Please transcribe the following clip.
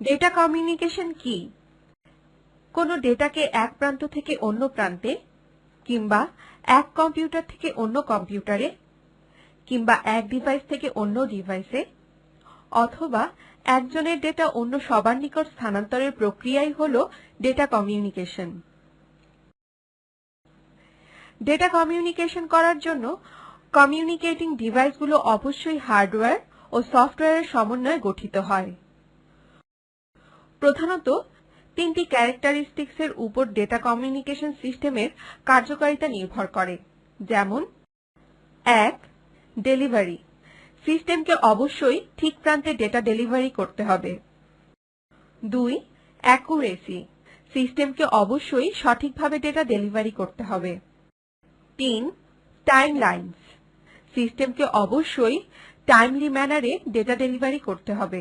Data communication কি? কোনো ডেটাকে এক প্রান্ত থেকে অন্য প্রান্তে কিংবা এক কম্পিউটার থেকে অন্য কম্পিউটারে কিংবা এক ডিভাইস থেকে অন্য ডিভাইসে অথবা একজনের ডেটা অন্য সবার নিকট স্থানান্তরের প্রক্রিয়াই হল ডেটা কমিউনিকেশন ডেটা কমিউনিকেশন করার জন্য কমিউনিকেটিং ডিভাইসগুলো অবশ্যই হার্ডওয়্যার ও সফটওয়্যারের সমন্বয়ে গঠিত হয়। প্রধানত তিনটি ক্যারেক্টারিস্টিক্সের উপর ডেটা কমিউনিকেশন সিস্টেমের কার্যকারিতা নির্ভর করে, যেমন, এক, ডেলিভারি। সিস্টেমকে অবশ্যই ঠিক প্রান্তে ডেটা ডেলিভারি করতে হবে। দুই, অ্যাকুরেসি। সিস্টেমকে অবশ্যই সঠিকভাবে ডেটা ডেলিভারি করতে হবে। তিন টাইম লাইনস সিস্টেমকে অবশ্যই টাইমলি ম্যানারে ডেটা ডেলিভারি করতে হবে।